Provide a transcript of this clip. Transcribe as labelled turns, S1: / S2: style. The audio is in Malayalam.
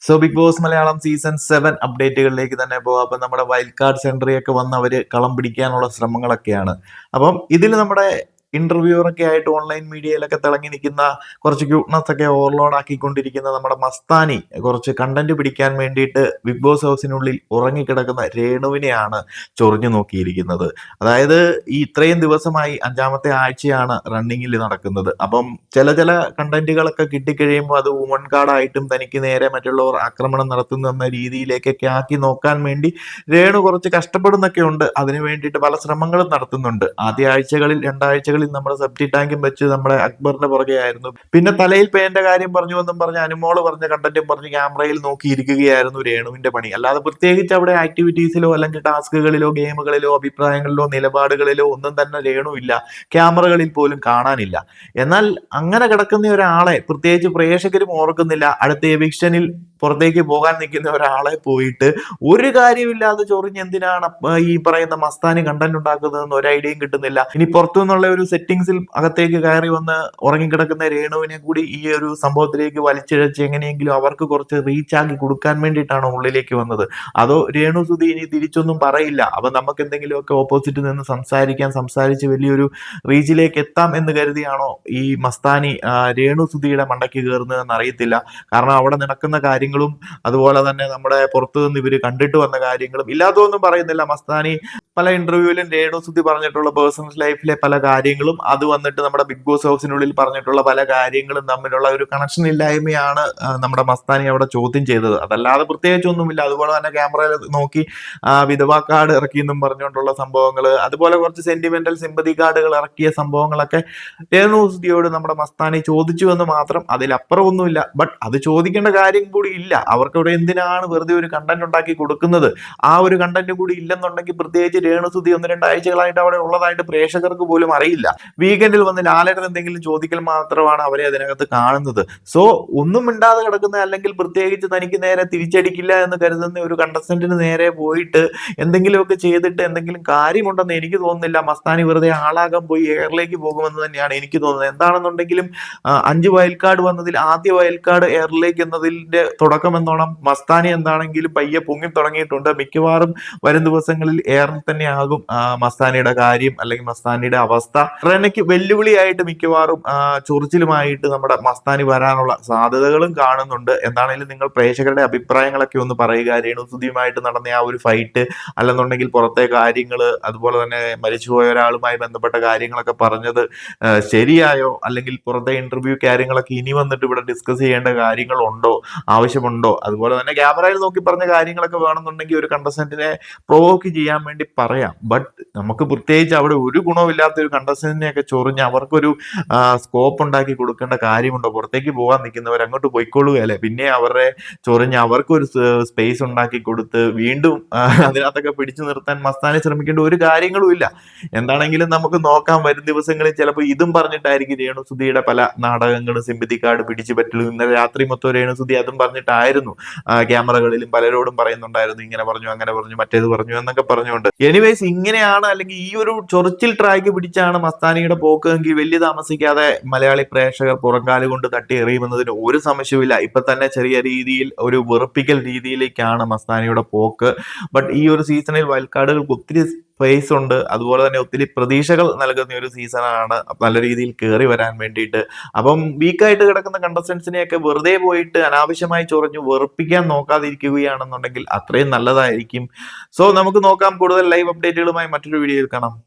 S1: So Bigg Boss Malayalam season seven അപ്ഡേറ്റുകളിലേക്ക് തന്നെ പോകാം. അപ്പം നമ്മുടെ വൈൽഡ് കാർഡ് സെൻട്രിയൊക്കെ വന്ന് അവർ കളം പിടിക്കാനുള്ള ശ്രമങ്ങളൊക്കെയാണ്. അപ്പം ഇതിൽ നമ്മുടെ ഇന്റർവ്യൂറൊക്കെ ആയിട്ട് ഓൺലൈൻ മീഡിയയിലൊക്കെ തിളങ്ങി നിൽക്കുന്ന കുറച്ച് ക്യൂട്ട്നെസ് ഒക്കെ ഓവർലോഡ് ആക്കിക്കൊണ്ടിരിക്കുന്ന നമ്മുടെ മസ്താനി കുറച്ച് കണ്ടന്റ് പിടിക്കാൻ വേണ്ടിയിട്ട് ബിഗ് ബോസ് ഹൗസിനുള്ളിൽ ഉറങ്ങിക്കിടക്കുന്ന രേണുവിനെയാണ് ചൊറിഞ്ഞു നോക്കിയിരിക്കുന്നത്. അതായത് ഈ ഇത്രയും ദിവസമായി അഞ്ചാമത്തെ ആഴ്ചയാണ് റണ്ണിങ്ങിൽ നടക്കുന്നത്. അപ്പം ചില ചില കണ്ടന്റുകളൊക്കെ കിട്ടിക്കഴിയുമ്പോൾ അത് വുമൺ കാർഡായിട്ടും തനിക്ക് നേരെ മറ്റുള്ളവർ ആക്രമണം നടത്തുന്നു രീതിയിലേക്കൊക്കെ ആക്കി നോക്കാൻ വേണ്ടി രേണു കുറച്ച് കഷ്ടപ്പെടുന്നൊക്കെ ഉണ്ട്. അതിനു വേണ്ടിയിട്ട് പല ശ്രമങ്ങളും നടത്തുന്നുണ്ട്. ആദ്യ ആഴ്ചകളിൽ രണ്ടാഴ്ചകളിൽ നമ്മുടെ സെപ്റ്റി ടാങ്കും വെച്ച് നമ്മുടെ അക്ബറിന്റെ പുറകെ ആയിരുന്നു. പിന്നെ തലയിൽ പേന്റെ കാര്യം പറഞ്ഞു എന്നും പറഞ്ഞ് അനുമോൾ പറഞ്ഞ കണ്ടന്റും പറഞ്ഞ് ക്യാമറയിൽ നോക്കിയിരിക്കുകയായിരുന്നു രേണുവിന്റെ പണി. അല്ലാതെ പ്രത്യേകിച്ച് അവിടെ ആക്ടിവിറ്റീസിലോ അല്ലെങ്കിൽ ടാസ്കുകളിലോ ഗെയിമുകളിലോ അഭിപ്രായങ്ങളിലോ നിലപാടുകളിലോ ഒന്നും തന്നെ രേണു ഇല്ല. ക്യാമറകളിൽ പോലും കാണാനില്ല. എന്നാൽ അങ്ങനെ കിടക്കുന്ന ഒരാളെ പ്രത്യേകിച്ച് പ്രേക്ഷകരും ഓർക്കുന്നില്ല. അടുത്ത എവിക്ഷനിൽ പുറത്തേക്ക് പോകാൻ നിൽക്കുന്ന ഒരാളെ പോയിട്ട് ഒരു കാര്യമില്ലാതെ ചൊറിഞ്ഞ് എന്തിനാണ് ഈ പറയുന്ന മസ്താനി കണ്ടന്റ് ഉണ്ടാക്കുന്നതെന്ന് ഒരു ഐഡിയയും കിട്ടുന്നില്ല. ഇനി പുറത്തുനിന്നുള്ള ഒരു സെറ്റിങ്സിൽ അകത്തേക്ക് കയറി വന്ന് ഉറങ്ങിക്കിടക്കുന്ന രേണുവിനെ കൂടി ഈ ഒരു സംഭവത്തിലേക്ക് വലിച്ചിഴച്ച് എങ്ങനെയെങ്കിലും അവർക്ക് കുറച്ച് റീച്ച് ആക്കി കൊടുക്കാൻ വേണ്ടിയിട്ടാണ് ഉള്ളിലേക്ക് വന്നത്. അതോ രേണു സുധി ഇനി തിരിച്ചൊന്നും പറയില്ല. അപ്പൊ നമുക്ക് എന്തെങ്കിലുമൊക്കെ ഓപ്പോസിറ്റ് നിന്ന് സംസാരിക്കാൻ സംസാരിച്ച് വലിയൊരു റീച്ചിലേക്ക് എത്താം എന്ന് കരുതിയാണോ ഈ മസ്താനി രേണു സുധിയുടെ മണ്ടയ്ക്ക് കയറുന്നതെന്ന് അറിയത്തില്ല. കാരണം അവിടെ നടക്കുന്ന കാര്യങ്ങളും അതുപോലെ തന്നെ നമ്മുടെ പുറത്തു നിന്ന് കണ്ടിട്ട് വന്ന കാര്യങ്ങളും ഇല്ലാത്തതൊന്നും പറയുന്നില്ല. മസ്താനി പല ഇന്റർവ്യൂവിലും രേണു സുധി പറഞ്ഞിട്ടുള്ള പേഴ്സണൽ ലൈഫിലെ പല കാര്യങ്ങളും അത് വന്നിട്ട് നമ്മുടെ ബിഗ് ബോസ് ഹൗസിനുള്ളിൽ പറഞ്ഞിട്ടുള്ള പല കാര്യങ്ങളും തമ്മിലുള്ള ഒരു കണക്ഷൻ ഇല്ലായ്മയാണ് നമ്മുടെ മസ്താനി അവിടെ ചോദ്യം ചെയ്തത്. അതല്ലാതെ പ്രത്യേകിച്ചൊന്നുമില്ല. അതുപോലെ തന്നെ ക്യാമറയിൽ നോക്കി വിധവാ കാർഡ് ഇറക്കിയെന്നും പറഞ്ഞുകൊണ്ടുള്ള സംഭവങ്ങൾ അതുപോലെ കുറച്ച് സെന്റിമെന്റൽ സിമ്പതി കാർഡുകൾ ഇറക്കിയ സംഭവങ്ങളൊക്കെ രേണു സുധിയോട് നമ്മുടെ മസ്താനി ചോദിച്ചു എന്ന് മാത്രം അതിലപ്പുറം ഒന്നുമില്ല ബട്ട് അത് ചോദിക്കേണ്ട കാര്യം കൂടി ഇല്ല. അവർക്ക് ഇവിടെ എന്തിനാണ് വെറുതെ ഒരു കണ്ടന്റ് ഉണ്ടാക്കി കൊടുക്കുന്നത്? ആ ഒരു കണ്ടന്റ് കൂടി ഇല്ലെന്നുണ്ടെങ്കിൽ പ്രത്യേകിച്ച് രേണുസുതി ഒന്ന് രണ്ടാഴ്ചകളായിട്ട് അവിടെ ഉള്ളതായിട്ട് പ്രേക്ഷകർക്ക് പോലും അറിയില്ല. വീക്കെൻഡിൽ വന്ന് ലാലേട്ടൻ എന്തെങ്കിലും ചോദിക്കൽ മാത്രമാണ് അവരെ അതിനകത്ത് കാണുന്നത്. സോ ഒന്നും മിണ്ടാതെ കിടക്കുന്ന അല്ലെങ്കിൽ പ്രത്യേകിച്ച് തനിക്ക് നേരെ തിരിച്ചടിക്കില്ല എന്ന് കരുതുന്ന ഒരു കണ്ടസ്റ്റന്റിന് നേരെ പോയിട്ട് എന്തെങ്കിലുമൊക്കെ ചെയ്തിട്ട് എന്തെങ്കിലും കാര്യമുണ്ടെന്ന് എനിക്ക് തോന്നുന്നില്ല. മസ്താനി വെറുതെ ആളാകാൻ പോയി എയറിലേക്ക് പോകുമെന്ന് തന്നെയാണ് എനിക്ക് തോന്നുന്നത്. എന്താണെന്നുണ്ടെങ്കിലും അഞ്ച് വയൽക്കാട് വന്നതിൽ ആദ്യ വയൽക്കാട് എയറിലേക്ക് എന്നതിന്റെ തുടക്കം എന്നോണം മസ്താനി എന്താണെങ്കിലും പയ്യെ പൊങ്ങി തുടങ്ങിയിട്ടുണ്ട്. മിക്കവാറും വരും ദിവസങ്ങളിൽ ഏറെ തന്നെ ആകും മസ്താനിയുടെ കാര്യം അല്ലെങ്കിൽ മസ്താനിയുടെ അവസ്ഥ. റെനയ്ക്ക് വെല്ലുവിളിയായിട്ട് മിക്കവാറും ചൊറിച്ചിലുമായിട്ട് നമ്മുടെ മസ്താനി വരാനുള്ള സാധ്യതകളും കാണുന്നുണ്ട്. എന്താണെങ്കിലും നിങ്ങൾ പ്രേക്ഷകരുടെ അഭിപ്രായങ്ങളൊക്കെ ഒന്ന് പറയുക. രേണു സുധിയുമായിട്ട് നടന്ന ആ ഒരു ഫൈറ്റ് അല്ലെന്നുണ്ടെങ്കിൽ പുറത്തെ കാര്യങ്ങൾ അതുപോലെ തന്നെ മരിച്ചുപോയ ഒരാളുമായി ബന്ധപ്പെട്ട കാര്യങ്ങളൊക്കെ പറഞ്ഞത് ശരിയായോ? അല്ലെങ്കിൽ പുറത്തെ ഇന്റർവ്യൂ കാര്യങ്ങളൊക്കെ ഇനി വന്നിട്ട് ഇവിടെ ഡിസ്കസ് ചെയ്യേണ്ട കാര്യങ്ങളുണ്ടോ? ആവശ്യമുണ്ടോ? അതുപോലെ തന്നെ ക്യാമറയിൽ നോക്കി പറഞ്ഞ കാര്യങ്ങളൊക്കെ വേണമെന്നുണ്ടെങ്കിൽ ഒരു കണ്ടസ്റ്റന്റിനെ പ്രൊവോക്ക് ചെയ്യാൻ വേണ്ടി പറയാം. ബട്ട് നമുക്ക് പ്രത്യേകിച്ച് അവിടെ ഒരു ഗുണമില്ലാത്ത ഒരു കണ്ടസ്റ്റന്റിനെയൊക്കെ ചൊറിഞ്ഞ് അവർക്കൊരു സ്കോപ്പ് ഉണ്ടാക്കി കൊടുക്കേണ്ട കാര്യമുണ്ടോ? പുറത്തേക്ക് പോകാൻ നിൽക്കുന്നവർ അങ്ങോട്ട് പോയിക്കൊള്ളുകയല്ലേ? പിന്നെ അവരുടെ ചൊറിഞ്ഞ് അവർക്കൊരു സ്പേസ് ഉണ്ടാക്കി കൊടുത്ത് വീണ്ടും അതിനകത്തൊക്കെ പിടിച്ചു നിർത്താൻ മസ്താനെ ശ്രമിക്കേണ്ട ഒരു കാര്യങ്ങളും ഇല്ല. എന്താണെങ്കിലും നമുക്ക് നോക്കാൻ വരും ദിവസങ്ങളിൽ ചിലപ്പോൾ ഇതും പറഞ്ഞിട്ടായിരിക്കും രേണുസുതിയുടെ പല നാടകങ്ങളും സിമ്പതി കാർഡ് പിടിച്ചു പറ്റലും ഇന്നലെ രാത്രി മൊത്തം രേണുസുതി അതും പറഞ്ഞിട്ടായിരുന്നു ആ, ക്യാമറകളിലും പലരോടും പറയുന്നുണ്ടായിരുന്നു ഇങ്ങനെ പറഞ്ഞു അങ്ങനെ പറഞ്ഞു മറ്റേത് പറഞ്ഞു എന്നൊക്കെ പറഞ്ഞുകൊണ്ട്. എനിവേസ് ഇങ്ങനെയാണ് അല്ലെങ്കിൽ ഈ ഒരു ചൊറിച്ചിൽ ട്രാക്ക് പിടിച്ചാണ് മസ്താനിയുടെ പോക്ക് എങ്കിൽ വലിയ താമസിക്കാതെ മലയാളി പ്രേക്ഷകർ പുറങ്കാലു കൊണ്ട് തട്ടി എറിയുമെന്നതിന് ഒരു സംശയവുമില്ല. ഇപ്പൊ തന്നെ ചെറിയ രീതിയിൽ ഒരു വെറുപ്പിക്കൽ രീതിയിലേക്കാണ് മസ്താനിയുടെ പോക്ക്. ബട്ട് ഈ ഒരു സീസണിൽ വയൽക്കാടുകൾക്ക് ഒത്തിരി സ്പേസ് ഉണ്ട്. അതുപോലെ തന്നെ ഒത്തിരി പ്രതീക്ഷകൾ നൽകുന്ന ഒരു സീസണാണ് നല്ല രീതിയിൽ കയറി വരാൻ വേണ്ടിയിട്ട്. അപ്പം വീക്കായിട്ട് കിടക്കുന്ന കണ്ടസ്റ്റൻസിനെയൊക്കെ വെറുതെ പോയിട്ട് അനാവശ്യമായി ചൊറഞ്ഞു വെറുപ്പിക്കാൻ നോക്കാതിരിക്കുകയാണെന്നുണ്ടെങ്കിൽ അത്രയും നല്ലതായിരിക്കും. സോ നമുക്ക് നോക്കാം കൂടുതൽ ലൈവ് അപ്ഡേറ്റുകളുമായി മറ്റൊരു വീഡിയോയിൽ കാണാം.